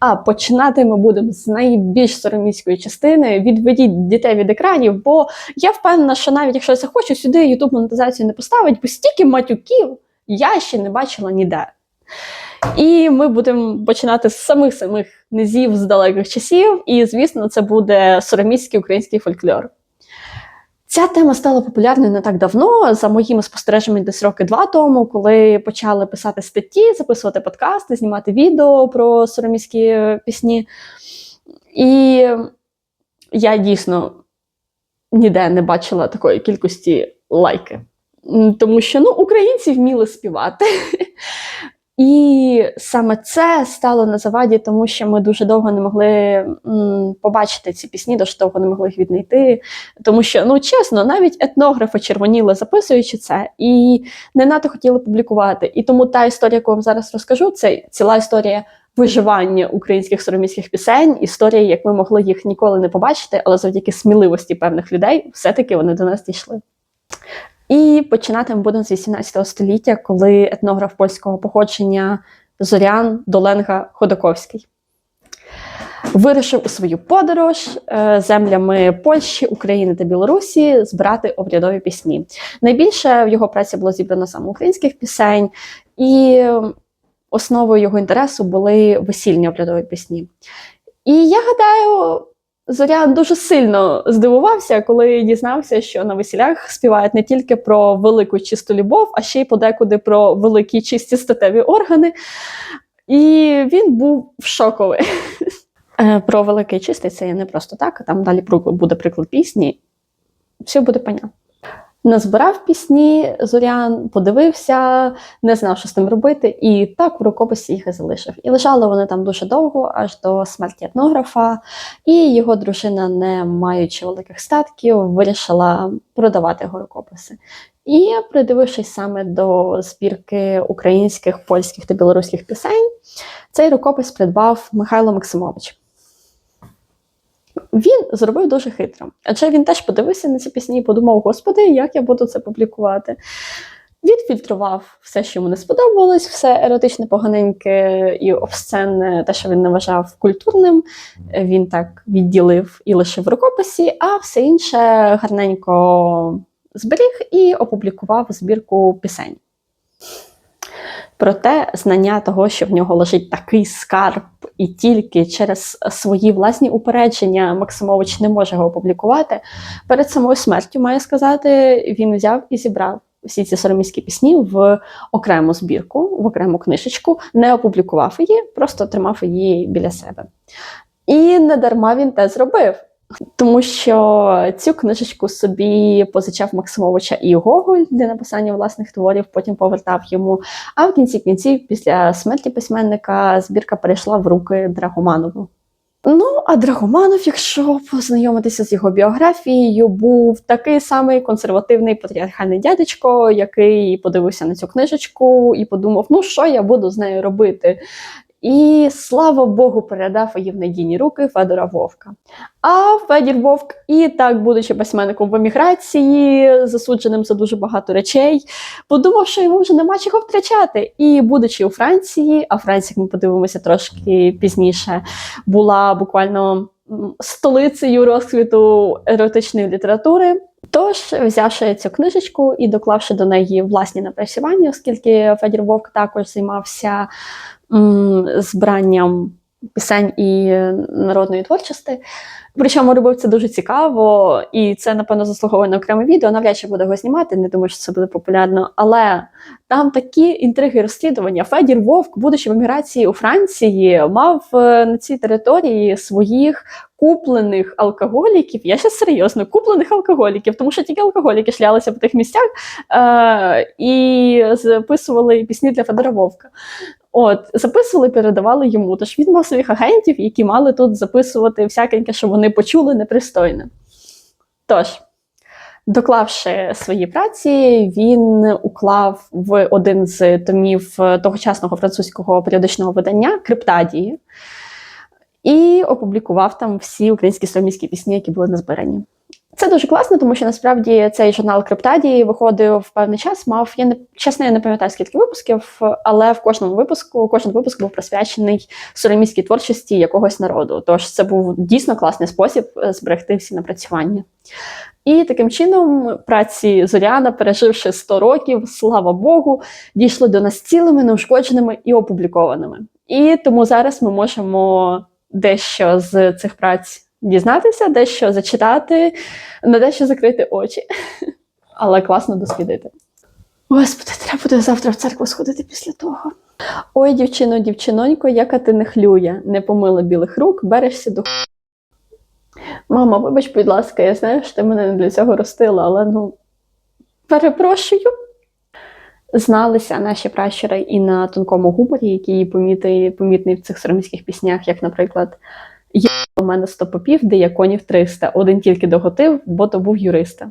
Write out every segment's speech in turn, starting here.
А починати ми будемо з найбільш сороміської частини. Відведіть дітей від екранів, бо я впевнена, що навіть якщо я захочу, сюди YouTube монетизацію не поставить, бо стільки матюків я ще не бачила ніде. І ми будемо починати з самих самих низів з далеких часів. І, звісно, це буде сороміський український фольклор. Ця тема стала популярною не так давно, за моїми спостереженнями десь роки два тому, коли почали писати статті, записувати подкасти, знімати відео про сороміські пісні. І я дійсно ніде не бачила такої кількості лайки. Тому що ну, українці вміли співати. І саме це стало на заваді, тому що ми дуже довго не могли побачити ці пісні, дуже довго не могли їх віднайти. Тому що, ну чесно, навіть етнографи червоніли, записуючи це, і не надто хотіли публікувати. І тому та історія, яку вам зараз розкажу, це ціла історія виживання українських сороміських пісень, історія, як ми могли їх ніколи не побачити, але завдяки сміливості певних людей, все-таки вони до нас дійшли. І починати ми будемо з 18 століття, коли етнограф польського походження Зорян Доленга Ходаковський вирішив у свою подорож е, землями Польщі, України та Білорусі збирати обрядові пісні. Найбільше в його праці було зібрано саме українських пісень, і основою його інтересу були весільні обрядові пісні. І я гадаю, Зорян дуже сильно здивувався, коли дізнався, що на весілях співають не тільки про велику чисту любов, а ще й подекуди про великі чисті статеві органи. І він був шоковий. Е, Про великий чистий це не просто так, там далі буде приклад пісні. Все буде понятно. Назбирав пісні Зорян, подивився, не знав, що з тим робити, і так в рукописі їх і залишив. І лежали вони там дуже довго, аж до смерті етнографа, і його дружина, не маючи великих статків, вирішила продавати його рукописи. І придивившись саме до збірки українських, польських та білоруських пісень, цей рукопис придбав Михайло Максимович. Він зробив дуже хитро, адже він теж подивився на ці пісні і подумав: Господи, як я буду це публікувати. Відфільтрував все, що йому не сподобалось, все еротичне, поганеньке і обсценне, те, що він не вважав культурним, він так відділив і лишив в рукописі, а все інше гарненько зберіг і опублікував збірку пісень. Проте знання того, що в нього лежить такий скарб, і тільки через свої власні упередження Максимович не може його опублікувати. Перед самою смертю, маю сказати, він взяв і зібрав всі ці сороміські пісні в окрему збірку, в окрему книжечку, не опублікував її, просто тримав її біля себе. І не дарма він те зробив. Тому що цю книжечку собі позичав Максимовича і Гоголь для написання власних творів, потім повертав йому. А в кінці кінців, після смерті письменника, збірка перейшла в руки Драгоманову. Ну, а Драгоманов, якщо познайомитися з його біографією, був такий самий консервативний патріархальний дядечко, який подивився на цю книжечку і подумав, ну що я буду з нею робити. І слава Богу, передав її в надійні руки Федора Вовка. А Федір Вовк, і так, будучи письменником в еміграції, засудженим за дуже багато речей, подумав, що йому вже нема чого втрачати. І, будучи у Франції, а Франція, як ми подивимося трошки пізніше, була буквально столицею розквіту еротичної літератури. Тож, взявши цю книжечку і доклавши до неї власні напрацювання, оскільки Федір Вовк також займався м, збранням пісень і народної творчості. Причому робив це дуже цікаво, і це, напевно, заслуговує на окреме відео. Навряд чи буде його знімати, не думаю, що це буде популярно. Але там такі інтриги розслідування. Федір Вовк, будучи в еміграції у Франції, мав е, на цій території своїх куплених алкоголіків. Я ще серйозно, куплених алкоголіків, тому що тільки алкоголіки шлялися по тих місцях е- і записували пісні для Федора Вовка. От, записували, передавали йому. Тож він мав своїх агентів, які мали тут записувати всякеньке, що вони почули непристойне. Тож, доклавши свої праці, він уклав в один з томів е, тогочасного французького періодичного видання Криптадії і опублікував там всі українські сороміські пісні, які були назбирані. Це дуже класно, тому що насправді цей журнал Криптадії виходив в певний час. Мав я не чесно, я не пам'ятаю скільки випусків, але в кожному випуску кожен випуск був присвячений сороміській творчості якогось народу. Тож це був дійсно класний спосіб е, зберегти всі напрацювання. І таким чином праці Зоряна, переживши 100 років, слава Богу, дійшли до нас цілими, неушкодженими і опублікованими. І тому зараз ми можемо дещо з цих праць дізнатися, дещо зачитати, на дещо закрити очі. Але класно дослідити. Господи, треба буде завтра в церкву сходити після того. Ой, дівчино, дівчинонько, яка ти не хлює, не помила білих рук, берешся до Мама, вибач, будь ласка, я знаю, що ти мене не для цього ростила, але ну перепрошую. Зналися наші пращури і на тонкому гуморі, який помітий, помітний в цих сороміських піснях, як, наприклад, Є у мене 100 попів, де є конів 300, один тільки доготив, бо то був юриста.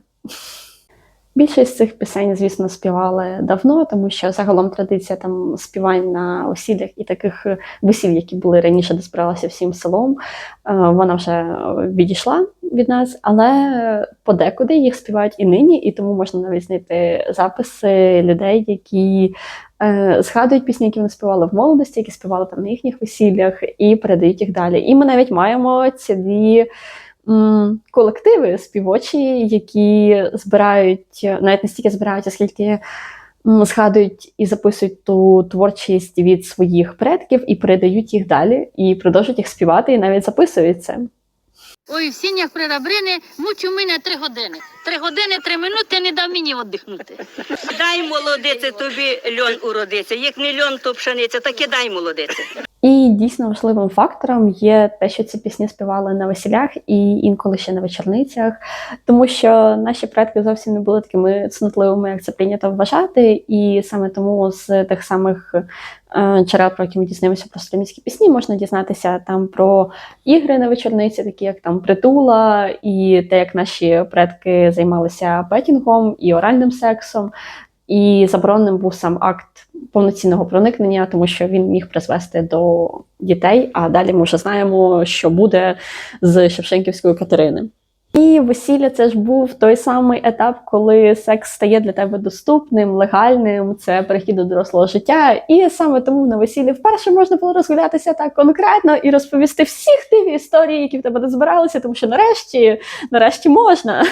Більшість цих пісень, звісно, співали давно, тому що загалом традиція там співань на весіллях і таких весіль, які були раніше, де збиралися всім селом, е, вона вже відійшла від нас, але подекуди їх співають і нині, і тому можна навіть знайти записи людей, які е, згадують пісні, які вони співали в молодості, які співали там на їхніх весіллях, і передають їх далі. І ми навіть маємо цілі колективи співочі, які збирають навіть не стільки збирають, а скільки згадують і записують ту творчість від своїх предків і передають їх далі, і продовжують їх співати, і навіть записують це. Ой, в сінях прирабрини мучу мене три години. Три години, три минути не дав мені віддихнути. Дай молодице тобі льон уродиться. Як не льон, то пшениця, так і дай молодице. І дійсно важливим фактором є те, що ці пісні співали на весілях і інколи ще на вечорницях, тому що наші предки зовсім не були такими цнотливими, як це прийнято вважати. І саме тому з тих самих е, джерел, про які ми дізнаємося про строміські пісні, можна дізнатися там про ігри на вечорниці, такі як там притула, і те, як наші предки займалися петінгом і оральним сексом. І забороненим був сам акт повноцінного проникнення, тому що він міг призвести до дітей. А далі ми вже знаємо, що буде з Шевченківської Катерини. І весілля це ж був той самий етап, коли секс стає для тебе доступним, легальним, це перехід до дорослого життя. І саме тому на весіллі вперше можна було розгулятися так конкретно і розповісти всі хтиві історії, які в тебе не збиралися, тому що нарешті, нарешті можна.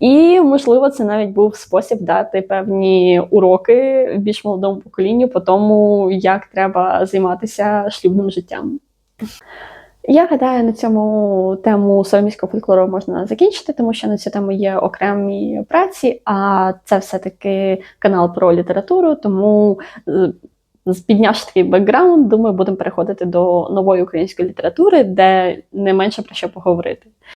І, можливо, це навіть був спосіб дати певні уроки більш молодому поколінню по тому, як треба займатися шлюбним життям. Я гадаю, на цьому тему сороміського фольклору можна закінчити, тому що на цю тему є окремі праці, а це все-таки канал про літературу, тому е, піднявши такий бекграунд, думаю, будемо переходити до нової української літератури, де не менше про що поговорити.